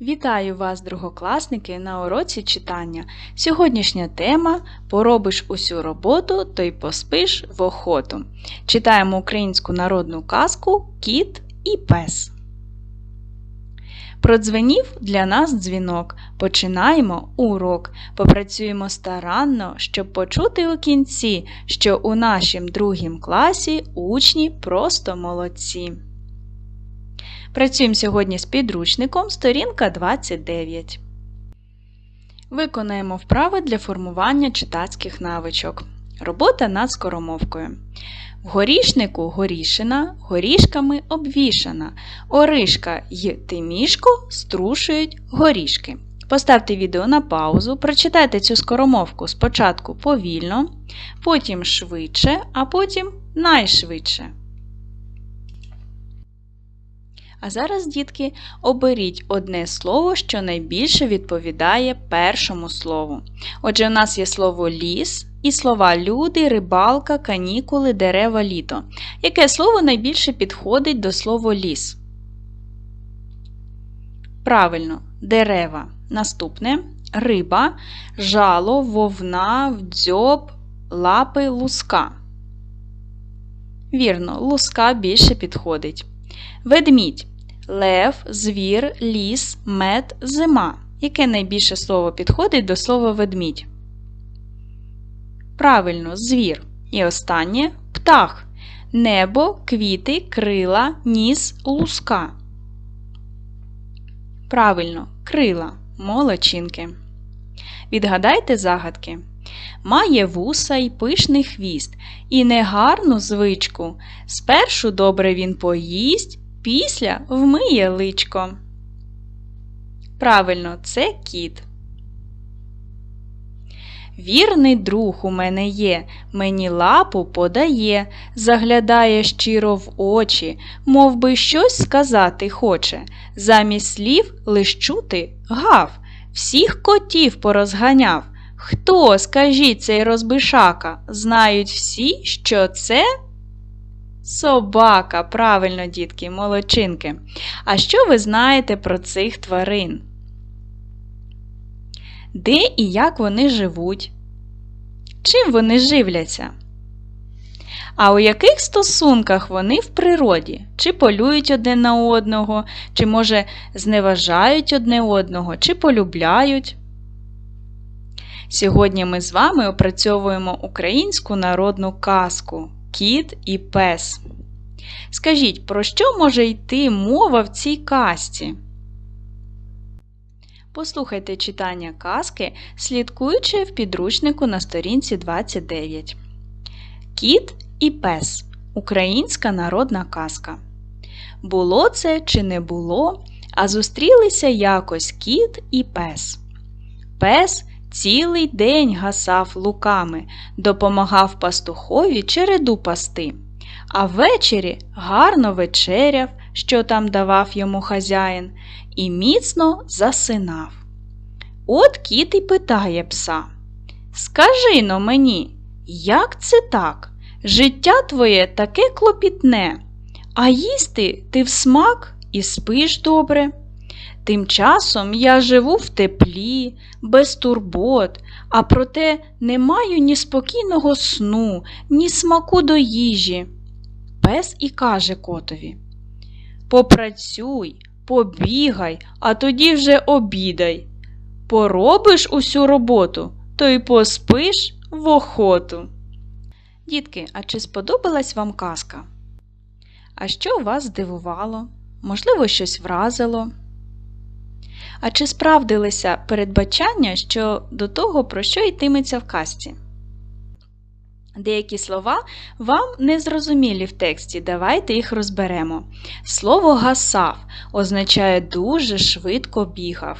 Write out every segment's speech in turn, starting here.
Вітаю вас, другокласники, на уроці читання. Сьогоднішня тема Поробиш усю роботу, то й поспиш в охоту. Читаємо українську народну казку Кіт і пес. Продзвенів для нас дзвінок. Починаємо урок. Попрацюємо старанно, щоб почути у кінці, що у нашім другім класі учні просто молодці. Працюємо сьогодні з підручником, сторінка 29. Виконаємо вправи для формування читацьких навичок. Робота над скоромовкою. В горішнику горішина, горішками обвішана. Оришка й тимішко струшують горішки. Поставте відео на паузу, прочитайте цю скоромовку спочатку повільно, потім швидше, а потім найшвидше. А зараз, дітки, оберіть одне слово, що найбільше відповідає першому слову. Отже, у нас є слово ліс і слова люди, рибалка, канікули, дерева, літо. Яке слово найбільше підходить до слова ліс? Правильно, дерева. Наступне риба, жало, вовна, дзьоб, лапи, луска. Вірно, луска більше підходить. Ведмідь. Лев, звір, ліс, мед, зима. Яке найбільше слово підходить до слова ведмідь? Правильно, звір. І останнє птах. Небо, квіти, крила, ніс, луска. Правильно, крила, молодчинки. Відгадайте загадки. Має вуса й пишний хвіст, і негарну звичку. Спершу добре він поїсть, після вмиє личко. Правильно, це кіт. Вірний друг у мене є, мені лапу подає, заглядає щиро в очі, мов би щось сказати хоче. Замість слів лиш чути гав, всіх котів порозганяв. Хто, скажіть цей розбишака, знають всі, що це собака. Правильно, дітки, молодчинки. А що ви знаєте про цих тварин? Де і як вони живуть? Чим вони живляться? А у яких стосунках вони в природі? Чи полюють одне на одного, чи, може, зневажають одне одного, чи полюбляють? Сьогодні ми з вами опрацьовуємо українську народну казку Кіт і пес. Скажіть, про що може йти мова в цій казці? Послухайте читання казки, слідкуючи в підручнику на сторінці 29. Кіт і пес. Українська народна казка. Було це чи не було, а зустрілися якось кіт і пес. Пес цілий день гасав луками, допомагав пастухові череду пасти, а ввечері гарно вечеряв, що там давав йому хазяїн, і міцно засинав. От кіт і питає пса Скажи но мені, як це так? Життя твоє таке клопітне, а їсти ти в смак і спиш добре. Тим часом я живу в теплі, без турбот, а проте не маю ні спокійного сну, ні смаку до їжі. Пес і каже котові Попрацюй, побігай, а тоді вже обідай. Поробиш усю роботу, то й поспиш в охоту. Дітки, а чи сподобалась вам казка? А що вас здивувало? Можливо, щось вразило? А чи справдилися передбачання що до того, про що йтиметься в казці? Деякі слова вам незрозумілі в тексті, давайте їх розберемо. Слово гасав означає дуже швидко бігав.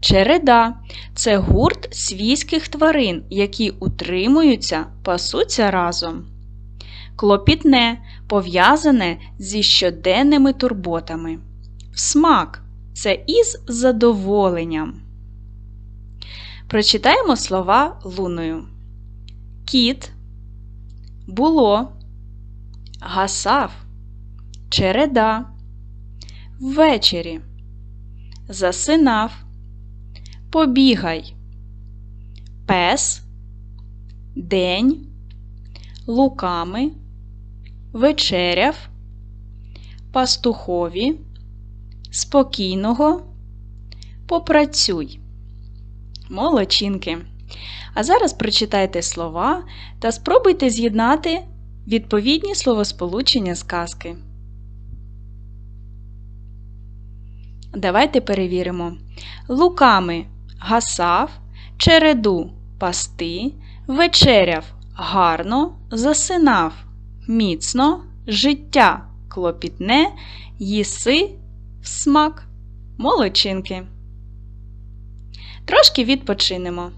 Череда це гурт свійських тварин, які утримуються, пасуться разом. Клопітне пов'язане зі щоденними турботами. Всмак це із задоволенням. Прочитаємо слова луною. Кіт, було, гасав, череда, ввечері. засинав, побігай, пес, день, луками, вечеряв, пастухові, спокійного, попрацюй. Молодчинки. А зараз прочитайте слова та спробуйте з'єднати відповідні словосполучення з казки. Давайте перевіримо. Луками гасав, череду пасти, вечеряв гарно, засинав міцно, життя клопітне, їси в смак. молочинки. Трошки відпочинемо.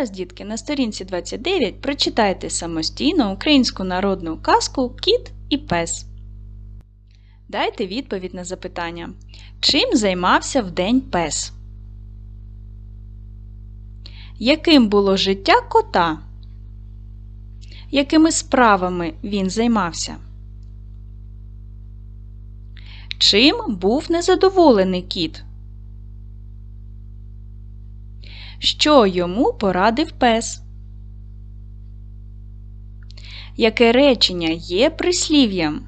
Зараз, дітки, на сторінці 29 прочитайте самостійно українську народну казку Кіт і пес. Дайте відповідь на запитання. Чим займався вдень пес? Яким було життя кота? Якими справами він займався? Чим був незадоволений кіт? Що йому порадив пес? Яке речення є прислів'ям?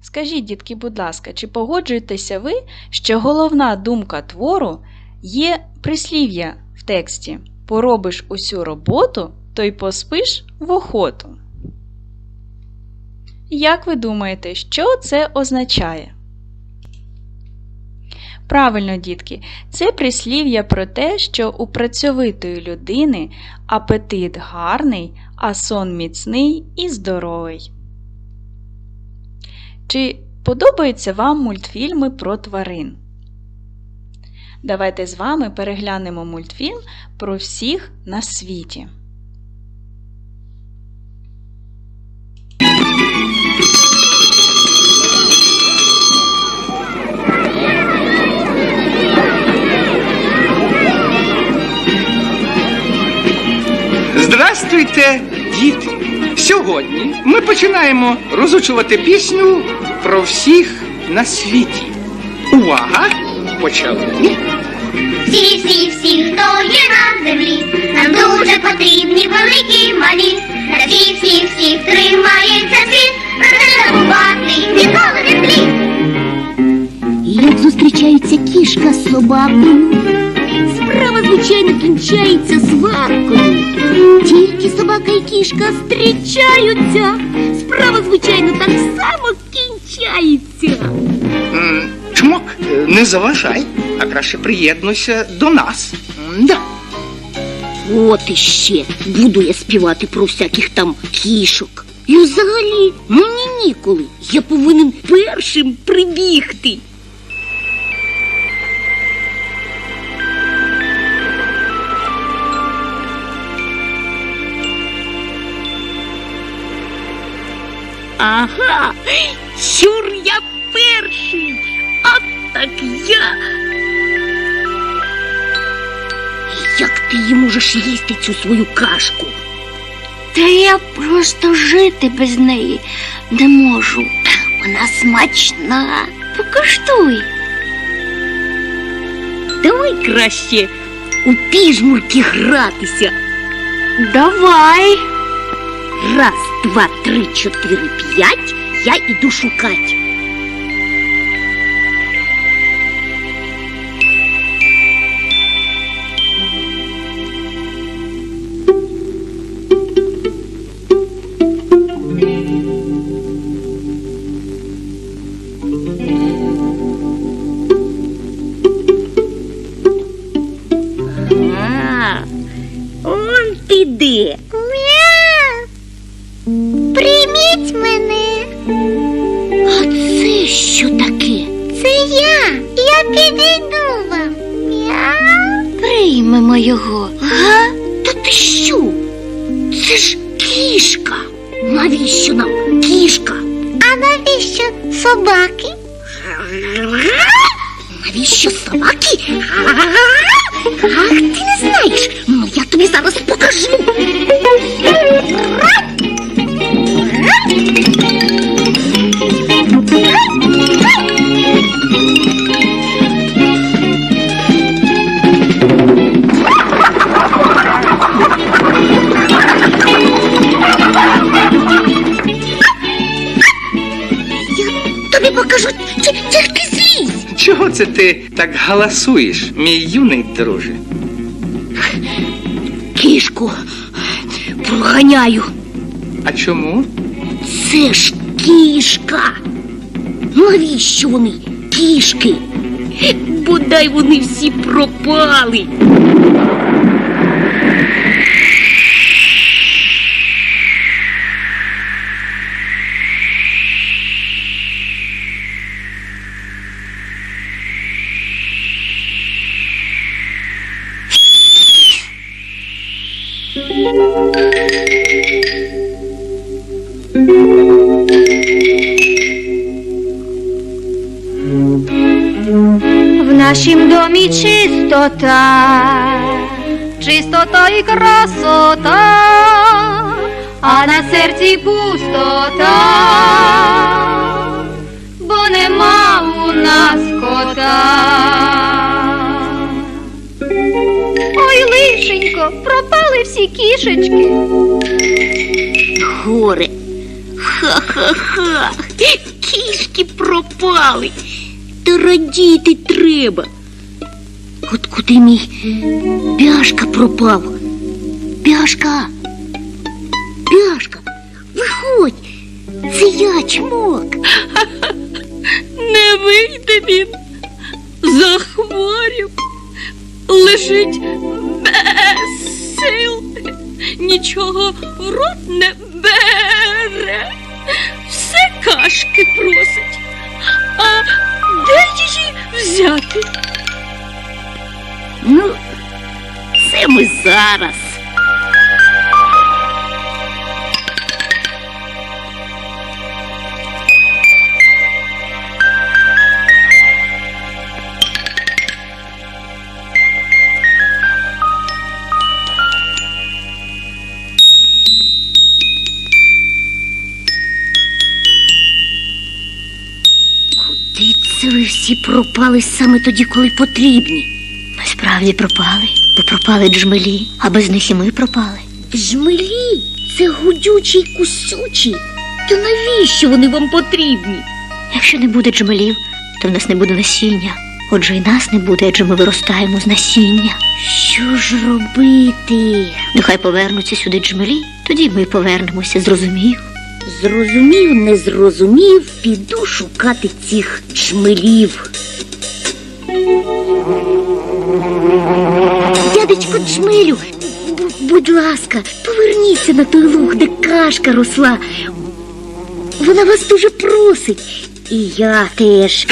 Скажіть, дітки, будь ласка, чи погоджуєтеся ви, що головна думка твору є прислів'я в тексті Поробиш усю роботу, то й поспиш в охоту? Як ви думаєте, що це означає? Правильно, дітки, це прислів'я про те, що у працьовитої людини апетит гарний, а сон міцний і здоровий. Чи подобаються вам мультфільми про тварин? Давайте з вами переглянемо мультфільм про всіх на світі. Здрастуйте, діти! Сьогодні ми починаємо розучувати пісню про всіх на світі. Увага! Почали! Всі, всі, всі, хто є на землі, нам дуже потрібні великі малі. Та всі, всі, всі тримається світ, проте забувати ніколи не слід. Як зустрічаються кішка з собакою, справа, звичайно, кінчається сваркою. Тільки собака і кішка зустрічаються, справа, звичайно, так само кінчається. Чмок, не заважай, а краще приєднуйся до нас. М-да. От іще буду я співати про всяких там кішок. І взагалі мені ніколи. Я повинен першим прибігти. Ага, сюр я перший, а так я. Як ти її можеш їсти цю свою кашку? Та я просто жити без неї не можу. Вона смачна. Покуштуй. Давай краще у піжмурки гратися. Давай. Раз, два, три, чотири, п'ять. Я іду шукать. Навіщо собаки? Ах, ти не знаєш. Ну я тобі зараз покажу. Це ти так галасуєш, мій юний друже? Кішку проганяю. А чому? Це ж кішка. Навіщо вони кішки? Бодай вони всі пропали. Нашім домі чистота, чистота і красота, а на серці пустота, бо нема у нас кота. Ой, лишенько, пропали всі кішечки. Горе. Ха-ха-ха. Кішки пропали. Та радіти треба. От куди мій пяшка пропав? Пяшка. Пяшка. Виходь. Це я чмок. Не вийде він. Захворів. Лежить без сил. Нічого в рот не бере. Все кашки просить. А де її взяти? Ну, це всі пропали саме тоді, коли потрібні? Ми справді пропали, бо пропали джмелі, а без них і ми пропали. Жмелі, це гудючі й кусючі. Та навіщо вони вам потрібні? Якщо не буде джмелів, то в нас не буде насіння. Отже, і нас не буде, адже ми виростаємо з насіння. Що ж робити? Нехай повернуться сюди джмелі, тоді ми повернемося, зрозумів. Зрозумів, не зрозумів, піду шукати цих чмелів. Дядечко Чмелю, будь ласка, поверніться на той луг, де кашка росла. Вона вас дуже просить. І я теж.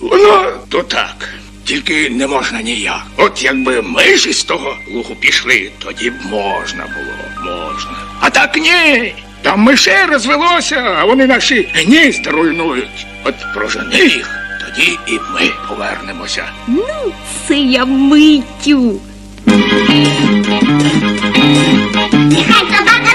Воно то так. Тільки не можна ніяк. От якби ми ж із того лугу пішли, тоді б можна було, можна. А так ні. Там мишей розвелося, а вони наші гнізда руйнують. От прожени їх, тоді і ми повернемося. Ну, це я митю. Нехай собака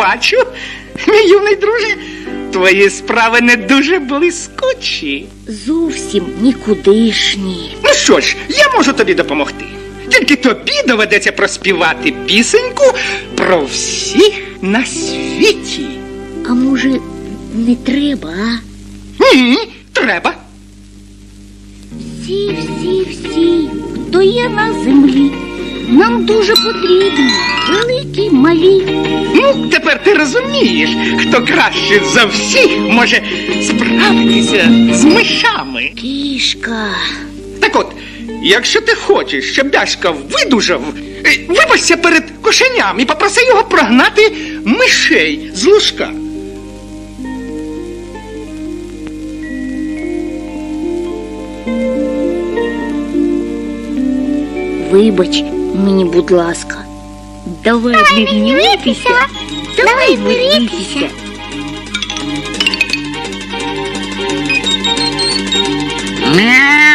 бачу, мій юний друже, твої справи не дуже блискучі. Зовсім нікудишні. Ну що ж, я можу тобі допомогти. Тільки тобі доведеться проспівати пісеньку про всіх на світі. А може, не треба, а? Ні, треба. Всі, всі, всі, хто є на землі, нам дуже потрібні, великі, малі. Ну, тепер ти розумієш, хто краще за всіх може справитися з мишами. Кішка. Так от, якщо ти хочеш, щоб Дашка видужав, е, вибачся перед кошеням і попроси його прогнати мишей з лужка. Вибач мені, будь ласка. Давай, не гнівайтеся. Давай миритися. Не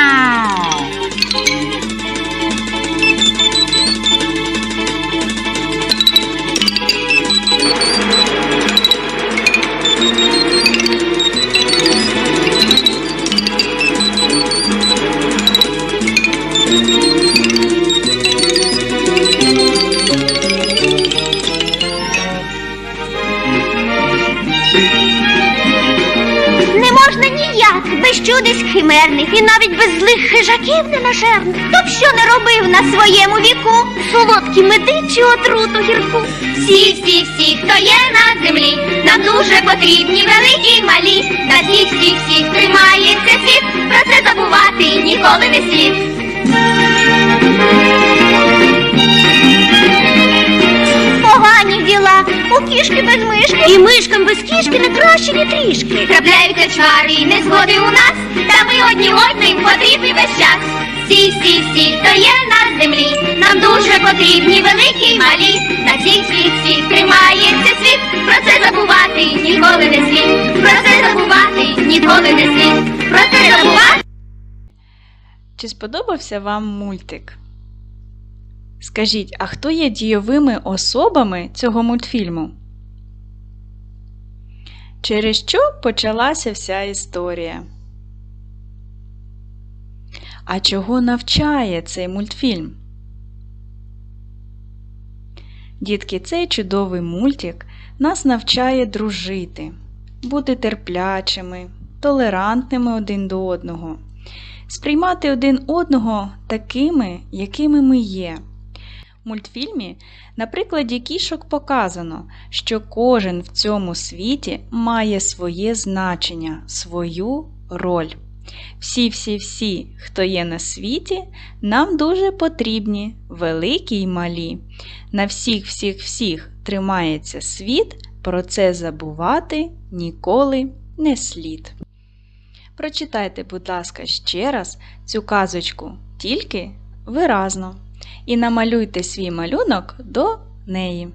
хижаків ненажерних. Хто б що не робив на своєму віку, солодкі меди чи отруту гірку. Всі, всі, всі, хто є на землі, нам дуже потрібні великі й малі. На всіх, всіх, всіх тримається світ, про це забувати ніколи не слід. Погані діла, у кішки без мишки. І мишкам без кішки не краще, ні трішки. Трапляються чвари і незгоди у нас, та ми одні одним потрібні весь час. Всі, всі, всі, хто є на землі, нам дуже потрібні великі й малі. На всіх, всіх, всіх тримається світ, про це забувати ніколи не слід. Про це забувати ніколи не слід. Про це забувати. Чи сподобався вам мультик? Скажіть, а хто є дійовими особами цього мультфільму? Через що почалася вся історія? А чого навчає цей мультфільм? Дітки, цей чудовий мультик нас навчає дружити, бути терплячими, толерантними один до одного сприймати один одного такими, якими ми є. Мультфільмі на прикладі кішок показано, що кожен в цьому світі має своє значення, свою роль. Всі-всі-всі, хто є на світі, нам дуже потрібні, великі й малі. На всіх-всіх-всіх тримається світ, про це забувати ніколи не слід. Прочитайте, будь ласка, ще раз цю казочку, тільки виразно, і намалюйте свій малюнок до неї.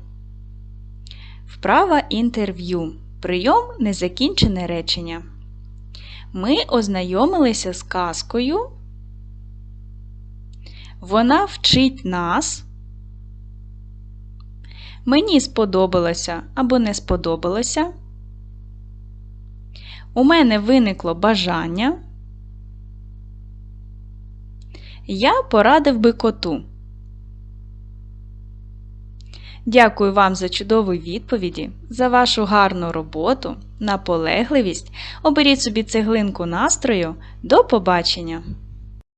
Вправа інтерв'ю. Прийом незакінчене речення. Ми ознайомилися з казкою. Вона вчить нас. Мені сподобалося або не сподобалося. У мене виникло бажання. Я порадив би коту. Дякую вам за чудові відповіді, за вашу гарну роботу, наполегливість. Оберіть собі цеглинку настрою. До побачення!